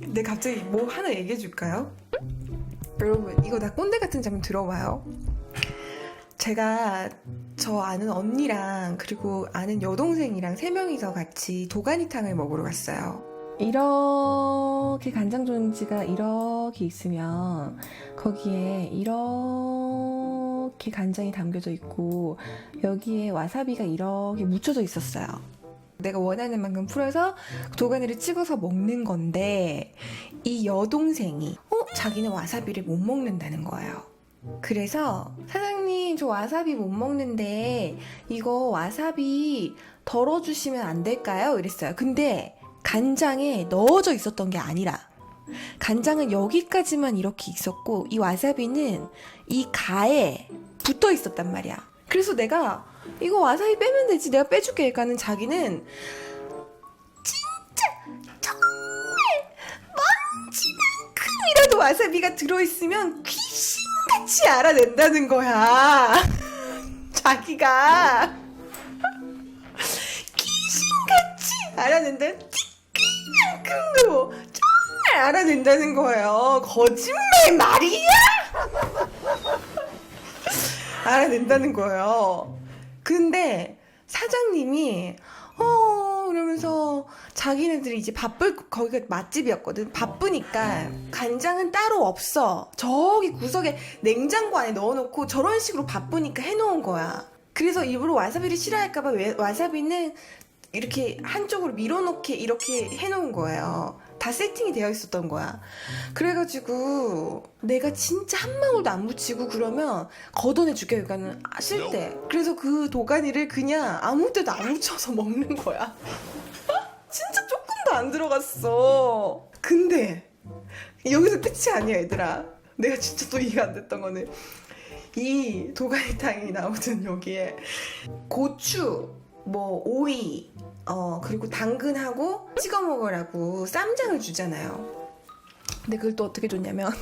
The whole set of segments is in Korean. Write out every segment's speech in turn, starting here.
근데 갑자기 뭐 하나 얘기해 줄까요? 여러분 이거 다 꼰대 같은 장면 들어봐요. 제가 저 아는 언니랑 그리고 아는 여동생이랑 세 명이서 같이 도가니탕을 먹으러 갔어요. 이렇게 간장 종지가 이렇게 있으면 거기에 이렇게 간장이 담겨져 있고 여기에 와사비가 이렇게 묻혀져 있었어요. 내가 원하는 만큼 풀어서 도가니를 찍어서 먹는 건데 이 여동생이 어 자기는 와사비를 못 먹는다는 거예요. 그래서 사장님 저 와사비 못 먹는데 이거 와사비 덜어주시면 안 될까요? 이랬어요. 근데 간장에 넣어져 있었던 게 아니라 간장은 여기까지만 이렇게 있었고 이 와사비는 이 가에 붙어 있었단 말이야. 그래서 내가 이거 와사비 빼면 되지 내가 빼줄게. 그러니까는 자기는 진짜 정말 먼지만큼이라도 와사비가 들어있으면 귀신같이 알아낸다는 거야. 자기가 귀신같이 알아낸다 티끌만큼도 정말 알아낸다는 거예요. 거짓말 말이야 알아낸다는 거예요. 근데 사장님이 어 그러면서 자기네들이 이제 바쁠 거기가 맛집이었거든. 바쁘니까 간장은 따로 없어. 저기 구석에 냉장고 안에 넣어놓고 저런 식으로 바쁘니까 해놓은 거야. 그래서 일부러 와사비를 싫어할까봐 왜- 와사비는 이렇게 한쪽으로 밀어놓게 이렇게 해놓은 거예요. 다 세팅이 되어 있었던 거야. 그래가지고 내가 진짜 한 방울도 안 묻히고 그러면 걷어내줄게 그러니까는 아, 싫대. 그래서 그 도가니를 그냥 아무 데도 안 묻혀서 먹는 거야. 진짜 조금도 안 들어갔어. 근데 여기서 끝이 아니야 얘들아. 내가 진짜 또 이해가 안 됐던 거는 이 도가니탕이 나오는 여기에 고추, 뭐 오이, 어 그리고 당근하고 찍어 먹으라고 쌈장을 주잖아요. 근데 그걸 또 어떻게 줬냐면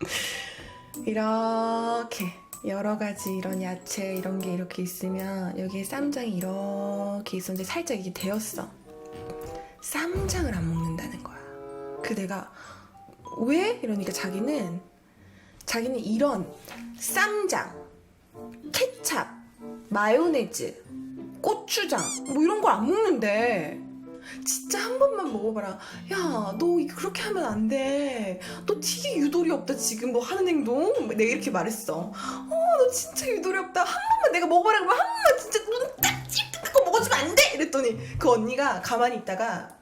이렇게 여러 가지 이런 야채 이런 게 이렇게 있으면 여기에 쌈장이 이렇게 있었는데 살짝 이게 되었어. 쌈장을 안 먹는다는 거야. 그 내가 왜 이러니까 자기는 자기는 이런 쌈장, 케찹, 마요네즈, 고추장 뭐 이런 걸 안 먹는데 진짜 한 번만 먹어봐라. 야 너 그렇게 하면 안 돼. 너 되게 유도리 없다 지금 너 하는 행동? 내가 이렇게 말했어. 어 너 진짜 유도리 없다. 한 번만 내가 먹어봐라. 그러면 한 번만 진짜 눈딱 찔끔 먹어주면 안 돼! 이랬더니 그 언니가 가만히 있다가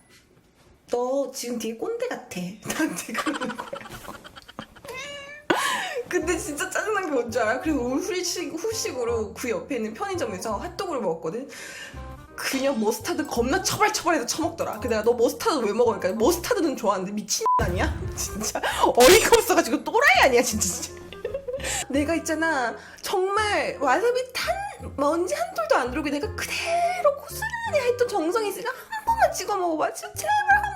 너 지금 되게 꼰대 같아. 나한테 그러는 거야 근데 진짜 짜증난 게 뭔지 알아? 그래서 후식, 후식으로 그 옆에 있는 편의점에서 핫도그를 먹었거든? 그냥 머스타드 겁나 처발처발해서 처먹더라. 근데 내가 너 머스타드 왜 먹어? 그러니까 머스타드는 좋아하는데 미친 아니야? 진짜 어이가 없어가지고 또라이 아니야 진짜. 진짜. 내가 있잖아 정말 와사비 탄 먼지 한 톨도 안 들어오게 내가 그대로 고스란히 했던 정성이 있으니까 한 번만 찍어 먹어봐 진짜 제발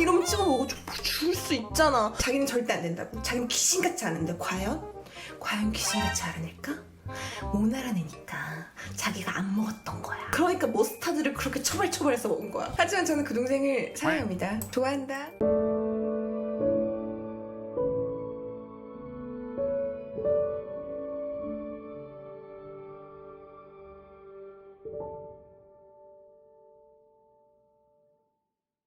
이러면 찍어 먹어줄 수 있잖아. 자기는 절대 안 된다고. 자기는 귀신같이 아는데. 과연? 과연 귀신같이 알아낼까? 못 알아내니까 자기가 안 먹었던 거야. 그러니까 머스타드를 그렇게 처벌처벌해서 먹은 거야. 하지만 저는 그 동생을 사랑합니다. 좋아한다